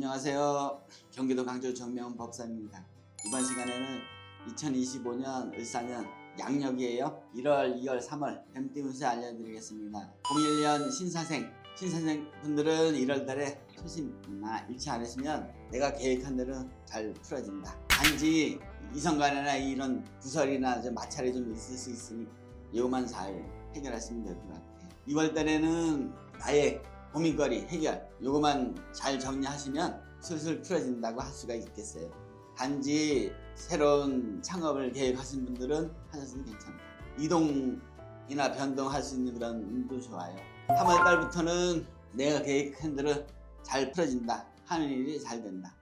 안녕하세요. 경기도 강주 정명훈 법사입니다. 이번 시간에는 2025년 을사년 양력이에요. 1월, 2월, 3월 뱀띠 운세 알려드리겠습니다. 01년 신사생, 신사생 분들은 1월 달에 초심이나 잃지 않으시면 내가 계획한 대로 잘 풀어진다. 단지 이성 간이나 이런 구설이나 좀 마찰이 좀 있을 수 있으니 이거만 잘 해결하시면 될 것 같아요. 2월 달에는 나의 고민거리 해결 요거만 잘 정리하시면 슬슬 풀어진다고 할 수가 있겠어요. 단지 새로운 창업을 계획하신 분들은 하셔도 괜찮다. 이동이나 변동할 수 있는 그런 운도 좋아요. 3월 달부터는 내가 계획한 대로 잘 풀어진다. 하는 일이 잘 된다.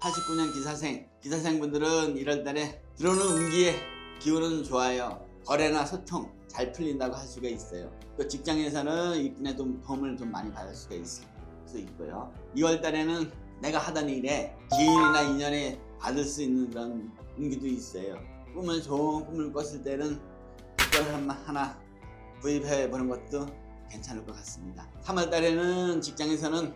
89년 기사생, 기사생 분들은 1월 달에 들어오는 운기에 기운은 좋아요. 거래나 소통 잘 풀린다고 할 수가 있어요. 또 직장에서는 이분의 좀 도움을 좀 많이 받을 수가 있을 수 있고요. 2월 달에는 내가 하던 일에 기인이나 인연에 받을 수 있는 그런 운기도 있어요. 꿈을 좋은 꿈을 꿨을 때는 한- 하나 구입해 보는 것도 괜찮을 것 같습니다. 3월 달에는 직장에서는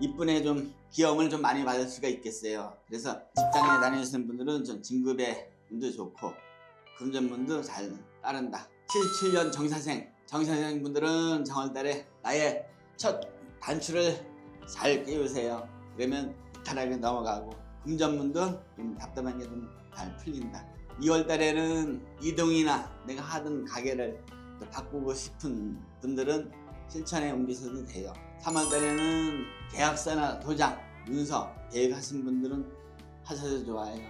이분의 좀 기염을 좀 많이 받을 수가 있겠어요. 그래서 직장에 다니시는 분들은 좀 진급의 운도 좋고 금전문도 잘 따른다. 77년 정사생, 정사생 분들은 정월달에 나의 첫 단추를 잘 끼우세요. 그러면 편하게 넘어가고 금전문도 좀 답답한 게 좀 잘 풀린다. 2월달에는 이동이나 내가 하던 가게를 또 바꾸고 싶은 분들은 실천에 옮기셔도 돼요. 3월달에는 계약서나 도장, 문서 계획하신 분들은 하셔도 좋아요.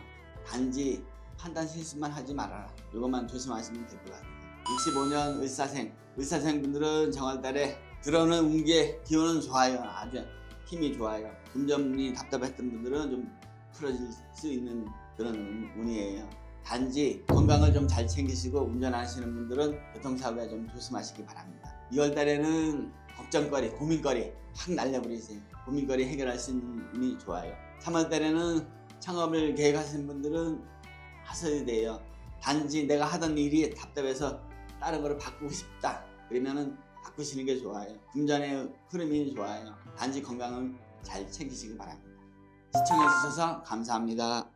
단지 판단 실수만 하지 말아라. 이것만 조심하시면 될 것 같아요. 65년 을사생, 을사생 분들은 정월달에 들어오는 운기의 기운은 좋아요. 아주 힘이 좋아요. 금전이 답답했던 분들은 좀 풀어질 수 있는 그런 운- 운이에요. 단지 건강을 좀 잘 챙기시고 운전하시는 분들은 교통사고에 좀 조심하시기 바랍니다. 2월 달에는 걱정거리, 고민거리 확 날려버리세요. 고민거리 해결할 수 있는 운이 좋아요. 3월 달에는 창업을 계획하시는 분들은 하셔야 돼요. 단지 내가 하던 일이 답답해서 다른 거를 바꾸고 싶다. 그러면은 바꾸시는 게 좋아요. 금전의 흐름이 좋아요. 단지 건강을 잘 챙기시기 바랍니다. 시청해 주셔서 감사합니다.